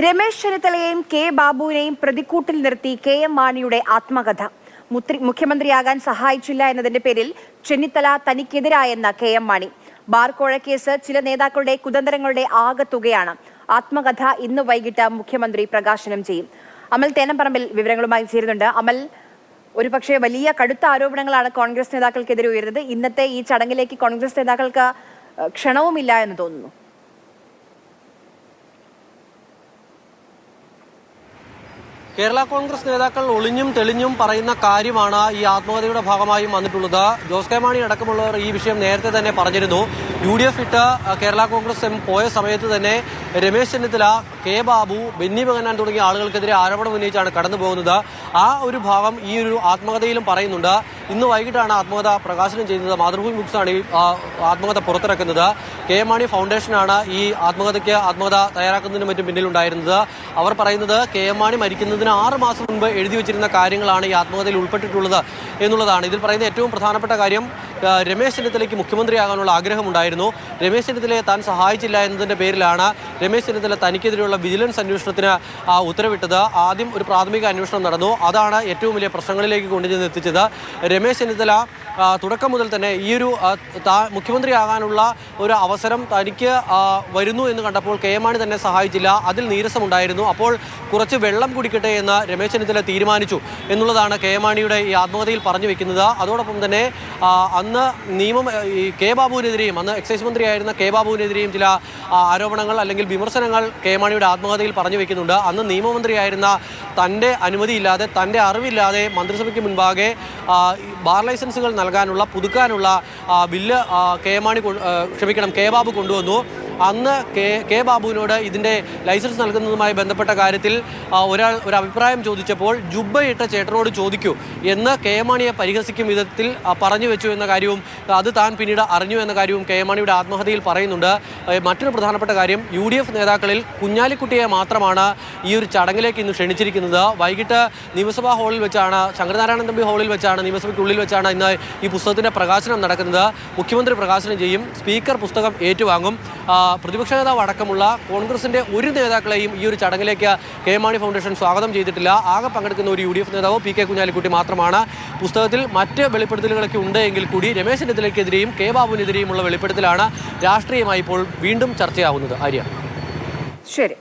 Ramesh ചെന്നിത്തലയെയും K ബാബുവിനെയും പ്രതിക്കൂട്ടിൽ നിർത്തി K M മാണിയുടെ ആത്മകഥ. മുഖ്യമന്ത്രിയാകാൻ സഹായിച്ചില്ല എന്നതിന്റെ പേരിൽ ചെന്നിത്തല തനിക്കെതിരായെന്ന കെ എം മാണി. ബാർ കോഴക്കേസ് ചില നേതാക്കളുടെ കുതന്ത്രങ്ങളുടെ ആകത്തുകയാണ് ആത്മകഥ ഇന്ന് വൈകിട്ട് മുഖ്യമന്ത്രി പ്രകാശനം ചെയ്യും. അമൽ തേനംപറമ്പിൽ വിവരങ്ങളുമായി ചേരുന്നുണ്ട്. അമൽ ഒരുപക്ഷെ വലിയ കടുത്ത ആരോപണങ്ങളാണ് കോൺഗ്രസ് നേതാക്കൾക്കെതിരെ ഉയരുന്നത്. ഇന്നത്തെ ഈ ചടങ്ങിലേക്ക് കോൺഗ്രസ് നേതാക്കൾക്ക് ക്ഷണവുമില്ല എന്ന് തോന്നുന്നു. കേരള കോൺഗ്രസ് നേതാക്കൾ ഒളിഞ്ഞും തെളിഞ്ഞും പറയുന്ന കാര്യമാണ് ഈ ആത്മകഥയുടെ ഭാഗമായും വന്നിട്ടുള്ളത്. ജോസ് കെ മാണി അടക്കമുള്ളവർ ഈ വിഷയം നേരത്തെ തന്നെ പറഞ്ഞിരുന്നു. യു ഡി എഫ് ഇട്ട് കേരള കോൺഗ്രസ് എം പോയ സമയത്ത് തന്നെ രമേശ് ചെന്നിത്തല കെ ബാബു ബെന്നി ബെഹനാൻ തുടങ്ങിയ ആളുകൾക്കെതിരെ ആരോപണം ഉന്നയിച്ചാണ് കടന്നു പോകുന്നത്. ആ ഒരു ഭാഗം ഈ ഒരു ആത്മകഥയിലും പറയുന്നുണ്ട്. ഇന്ന് വൈകിട്ടാണ് ആത്മകഥ പ്രകാശനം ചെയ്യുന്നത്. മാതൃഭൂമി ബുക്സ് ആണ് ഈ ആത്മകഥ പുറത്തിറക്കുന്നത്. കെ മാണി ഫൗണ്ടേഷനാണ് ഈ ആത്മകഥയ്ക്ക് ആത്മകഥ തയ്യാറാക്കുന്നതിനും മറ്റും പിന്നിലുണ്ടായിരുന്നത്. അവർ പറയുന്നത് കെ എം മാണി മരിക്കുന്നതിന് ആറ് മാസം മുൻപ് എഴുതി വെച്ചിരുന്ന കാര്യങ്ങളാണ് ഈ ആത്മകഥയിൽ ഉൾപ്പെട്ടിട്ടുള്ളത് എന്നുള്ളതാണ്. ഇതിൽ പറയുന്ന ഏറ്റവും പ്രധാനപ്പെട്ട കാര്യം രമേശ് ചെന്നിത്തലയ്ക്ക് മുഖ്യമന്ത്രിയാകാനുള്ള ആഗ്രഹമുണ്ടായിരുന്നു. രമേശ് ചെന്നിത്തലയെ താൻ സഹായിച്ചില്ല എന്നതിന്റെ പേരിലാണ് രമേശ് ചെന്നിത്തല തനിക്കെതിരെയുള്ള വിജിലൻസ് അന്വേഷണത്തിന് ഉത്തരവിട്ടത്. ആദ്യം ഒരു പ്രാഥമിക അന്വേഷണം നടന്നു. അതാണ് ഏറ്റവും വലിയ പ്രശ്നങ്ങളിലേക്ക് കൊണ്ടുചെന്ന് എത്തിച്ചത്. രമേശ് ചെന്നിത്തല തുടക്കം മുതൽ തന്നെ ഈ ഒരു മുഖ്യമന്ത്രിയാകാനുള്ള ഒരു അവസരം തനിക്ക് വരുന്നു എന്ന് കണ്ടപ്പോൾ കെ എം മാണി തന്നെ സഹായിച്ചില്ല. അതിൽ നീരസമുണ്ടായിരുന്നു. അപ്പോൾ കുറച്ച് വെള്ളം കുടിക്കട്ടെ എന്ന് രമേശ് ചെന്നിത്തല തീരുമാനിച്ചു എന്നുള്ളതാണ് കെ എം മാണിയുടെ ഈ ആത്മകഥയിൽ പറഞ്ഞു വെക്കുന്നത്. അതോടൊപ്പം തന്നെ ആ, അന്ന് നിയമം ഈ കെ ബാബുവിനെതിരെയും അന്ന് എക്സൈസ് മന്ത്രിയായിരുന്ന കെ ബാബുവിനെതിരെയും ചില ആരോപണങ്ങൾ അല്ലെങ്കിൽ വിമർശനങ്ങൾ കെ മാണിയുടെ ആത്മകഥയിൽ പറഞ്ഞു വെക്കുന്നുണ്ട്. അന്ന് നിയമമന്ത്രിയായിരുന്ന തന്റെ അനുമതിയില്ലാതെ തന്റെ അറിവില്ലാതെ മന്ത്രിസഭയ്ക്ക് മുൻപാകെ ബാർ ലൈസൻസുകൾ നൽകാനുള്ള പുതുക്കാനുള്ള ബില്ല് കെ മാണി ക്ഷമിക്കണം കെ ബാബു കൊണ്ടുവന്നു. അന്ന് കെ കെ ബാബുവിനോട് ഇതിന്റെ ലൈസൻസ് നൽകുന്നതുമായി ബന്ധപ്പെട്ട കാര്യത്തിൽ ഒരാൾ ഒരു അഭിപ്രായം ചോദിച്ചപ്പോൾ ജുബ്ബയിട്ട ചേട്ടനോട് ചോദിക്കൂ എന്ന് കെ മാണിയെ പരിഹസിക്കും വിധത്തിൽ പറഞ്ഞു വെച്ചു എന്ന കാര്യവും അത് താൻ പിന്നീട് അറിഞ്ഞു എന്ന കാര്യവും കെ മാണിയുടെ ആത്മഹത്യയിൽ പറയുന്നുണ്ട്. മറ്റൊരു പ്രധാനപ്പെട്ട കാര്യം യു ഡി എഫ് നേതാക്കളിൽ കുഞ്ഞാലിക്കുട്ടിയെ മാത്രമാണ് ഈ ഒരു ചടങ്ങിലേക്ക് ഇന്ന് ക്ഷണിച്ചിരിക്കുന്നത്. വൈകിട്ട് നിയമസഭാ ഹാളിൽ വെച്ചാണ് ശങ്കരനാരായണൻ തമ്പി ഹാളിൽ വെച്ചാണ് നിയമസഭയ്ക്കുള്ളിൽ വെച്ചാണ് ഇന്ന് ഈ പുസ്തകത്തിന്റെ പ്രകാശനം നടക്കുന്നത്. മുഖ്യമന്ത്രി പ്രകാശനം ചെയ്യും സ്പീക്കർ പുസ്തകം ഏറ്റുവാങ്ങും. പ്രതിപക്ഷ നേതാവ് അടക്കമുള്ള കോൺഗ്രസിന്റെ ഒരു നേതാക്കളെയും ഈ ഒരു ചടങ്ങിലേക്ക് കെ മാണി ഫൗണ്ടേഷൻ സ്വാഗതം ചെയ്തിട്ടില്ല. ആകെ പങ്കെടുക്കുന്ന ഒരു യു ഡി എഫ് നേതാവ് പി കെ കുഞ്ഞാലിക്കുട്ടി മാത്രമാണ്. പുസ്തകത്തിൽ മറ്റ് വെളിപ്പെടുത്തലുകളൊക്കെ ഉണ്ട് എങ്കിൽ കൂടി രമേശ് ചെന്നിത്തലയ്ക്കെതിരെയും കെ ബാബുവിനെതിരെയുമുള്ള വെളിപ്പെടുത്തലാണ് രാഷ്ട്രീയമായി ഇപ്പോൾ വീണ്ടും ചർച്ചയാവുന്നത്. ആര്യ. ശരി.